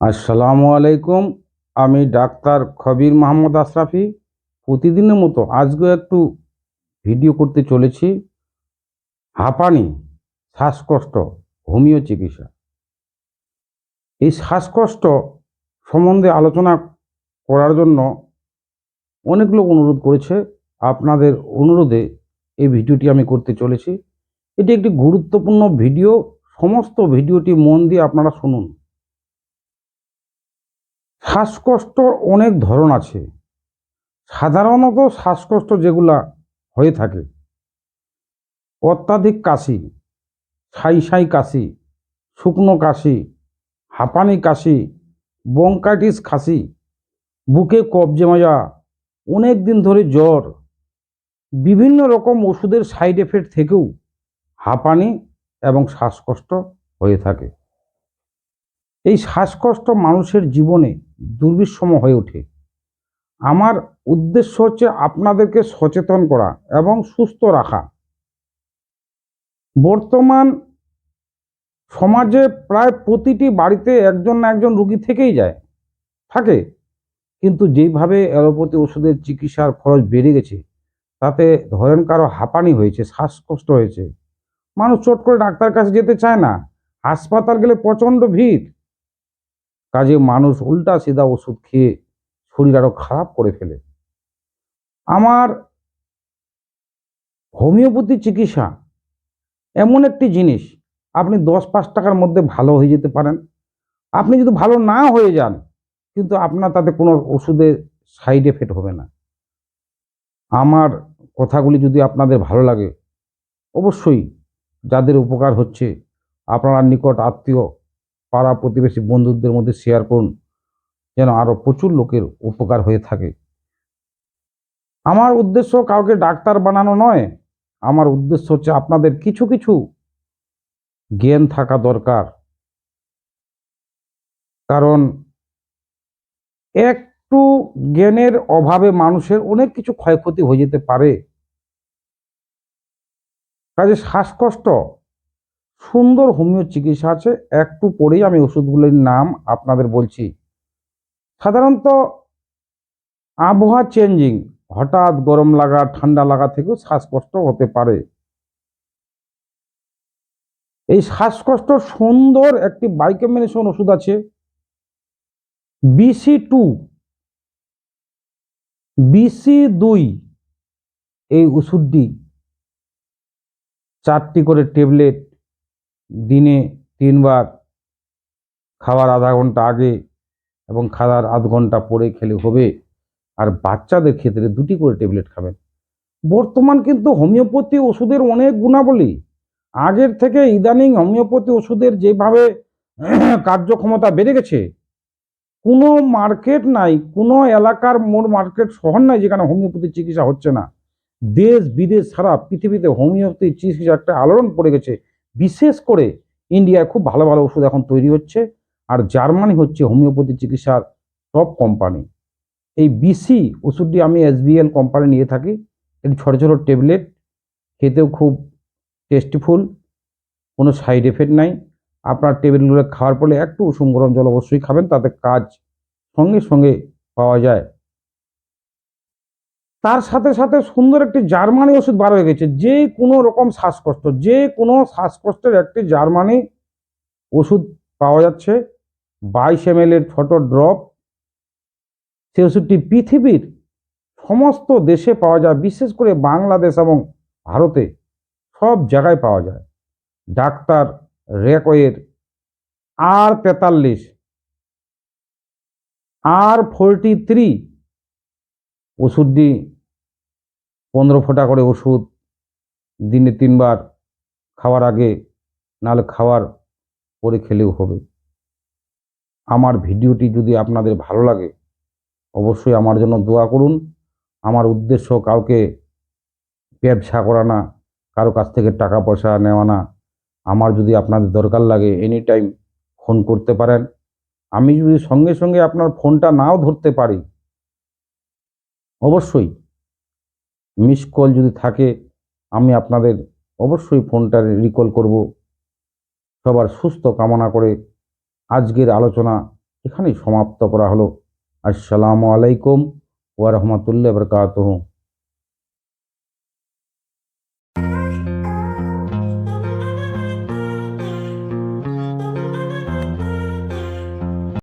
আসসালামু আলাইকুম। আমি ডাক্তার খবির মোহাম্মদ আশরাফি। প্রতিদিনের মতো আজকেও একটু ভিডিও করতে চলেছি। হাঁপানি, শ্বাসকষ্ট হোমিও চিকিৎসা এই শ্বাসকষ্ট সম্বন্ধে আলোচনা করার জন্য অনেক লোক অনুরোধ করেছে। আপনাদের অনুরোধে এই ভিডিওটি আমি করতে চলেছি। এটি একটি গুরুত্বপূর্ণ ভিডিও। সমস্ত ভিডিওটি মন দিয়ে আপনারা শুনুন। শ্বাসকষ্ট অনেক ধরন আছে। সাধারণত শ্বাসকষ্ট যেগুলা হয়ে থাকে, অত্যাধিক কাশি ছাই ছাই কাশি, শুকনো কাশি, হাঁপানি কাশি বঙ্কাইটিস কাশি, বুকে কবজে মাজা, অনেক দিন ধরে জ্বর, বিভিন্ন রকম ওষুধের সাইড এফেক্ট থেকেও হাঁপানি এবং শ্বাসকষ্ট হয়ে থাকে। এই শ্বাসকষ্ট মানুষের জীবনে দুর্বিষম হয়ে ওঠে। আমার উদ্দেশ্য হচ্ছে আপনাদেরকে সচেতন করা এবং সুস্থ রাখা। বর্তমান সমাজে প্রায় প্রতিটি বাড়িতে একজন না একজন রুগী থেকেই যায়, থাকে। কিন্তু যেইভাবে অ্যালোপ্যাথি ওষুধের চিকিৎসার খরচ বেড়ে গেছে, তাতে ধরেন কারও হাঁপানি হয়েছে, শ্বাসকষ্ট হয়েছে, মানুষ চট করে ডাক্তার কাছে যেতে চায় না। হাসপাতাল গেলে প্রচণ্ড ভিড়। কাজে মানুষ উল্টা সিধা ওষুধ খেয়ে শরীর আরও খারাপ করে ফেলে। আমার হোমিওপ্যাথি চিকিৎসা এমন একটি জিনিস, আপনি দশ পাঁচ টাকার মধ্যে ভালো হয়ে যেতে পারেন। আপনি যদি ভালো না হয়ে যান, কিন্তু আপনার তাতে কোনো ওষুধের সাইড এফেক্ট হবে না। আমার কথাগুলি যদি আপনাদের ভালো লাগে, অবশ্যই যাদের উপকার হচ্ছে, আপনারা নিকট আত্মীয় পাড়া প্রতিবেশী বন্ধুদের মধ্যে শেয়ার করুন, যেন আরও প্রচুর লোকের উপকার হয়ে থাকে। আমার উদ্দেশ্য কাউকে ডাক্তার বানানো নয়, আমার উদ্দেশ্য হচ্ছে আপনাদের কিছু কিছু জ্ঞান থাকা দরকার। কারণ একটু জ্ঞানের অভাবে মানুষের অনেক কিছু ক্ষয়ক্ষতি হয়ে যেতে পারে। কাজে শ্বাসকষ্ট সুন্দর হোমিও চিকিৎসা আছে। একটু পরেই আমি ওষুধগুলির নাম আপনাদের বলছি। সাধারণত আবহাওয়া চেঞ্জিং, হঠাৎ গরম লাগা, ঠান্ডা লাগা থেকেও শ্বাসকষ্ট হতে পারে। এই শ্বাসকষ্ট সুন্দর একটি বাইকেমিনেশন ওষুধ আছে। বিসি টু বিসি দুই এই ওষুধটি। চারটি করে ট্যাবলেট দিনে তিনবার খাওয়ার আধা ঘণ্টা আগে এবং খাওয়ার আধ ঘণ্টা পরে খেলে হবে। আর বাচ্চাদের ক্ষেত্রে দুটি করে ট্যাবলেট খাবেন। বর্তমান কিন্তু হোমিওপ্যাথি ওষুধের অনেক গুণাবলী। আগের থেকে ইদানিং হোমিওপ্যাথি ওষুধের যেভাবে কার্যক্ষমতা বেড়ে গেছে, কোনো মার্কেট নাই, কোনো এলাকার মোর মার্কেট শহর নাই যেখানে হোমিওপ্যাথি চিকিৎসা হচ্ছে না। দেশ বিদেশ সারা পৃথিবীতে হোমিওপ্যাথি চিকিৎসা একটা আলোড়ন পড়ে গেছে। বিশেষ করে ইন্ডিয়ায় খুব ভালো ভালো ওষুধ এখন তৈরি হচ্ছে। আর জার্মানি হচ্ছে হোমিওপ্যাথি চিকিৎসার টপ কোম্পানি এই বিসি ওষুধটি আমি এসবিএল কোম্পানি নিয়ে থাকি। এটি ছোটো ছোটো ট্যাবলেট খেতেও খুব টেস্টিফুল কোনো সাইড এফেক্ট নাই। আপনার টেবিলগুলো খাওয়ার পরে একটু উষুম গরম জল অবশ্যই খাবেন, তাতে কাজ সঙ্গে সঙ্গে পাওয়া যায়। তার সাথে সাথে সুন্দর একটি জার্মানি ওষুধ বার হয়ে গেছে। যে কোনো রকম শ্বাসকষ্ট, যে কোনো শ্বাসকষ্টের একটি জার্মানি ওষুধ পাওয়া যাচ্ছে। বাইশ এম এর ছোট ড্রপ। সেই ওষুধটি পৃথিবীর সমস্ত দেশে পাওয়া যায়, বিশেষ করে বাংলাদেশ এবং ভারতে সব জায়গায় পাওয়া যায়। ডাক্তার রেকয়ের আর তেতাল্লিশ, আর ফোরটি থ্রি ওষুধটি পনেরো ফোঁটা করে ওষুধ, দিনে তিনবার খাওয়ার আগে, নাহলে খাওয়ার পরে খেলেও হবে। আমার ভিডিওটি যদি আপনাদের ভালো লাগে, অবশ্যই আমার জন্য দোয়া করুন। আমার উদ্দেশ্য কাউকে ব্যবসা করা না, কারও কাছ থেকে টাকা পয়সা নেওয়া না। আমার যদি আপনাদের দরকার লাগে এনি টাইম ফোন করতে পারেন। আমি যদি সঙ্গে সঙ্গে আপনার ফোনটা নাও ধরতে পারি অবশ্যই মিস কল যদি থাকে, আমি আপনাদের অবশ্যই ফোনটা রিকল করব। সবার সুস্থ কামনা করে আজকের আলোচনা এখানেই সমাপ্ত করা হলো। আসসালামু আলাইকুম ওয়া রাহমাতুল্লাহি ওয়া বারাকাতুহু।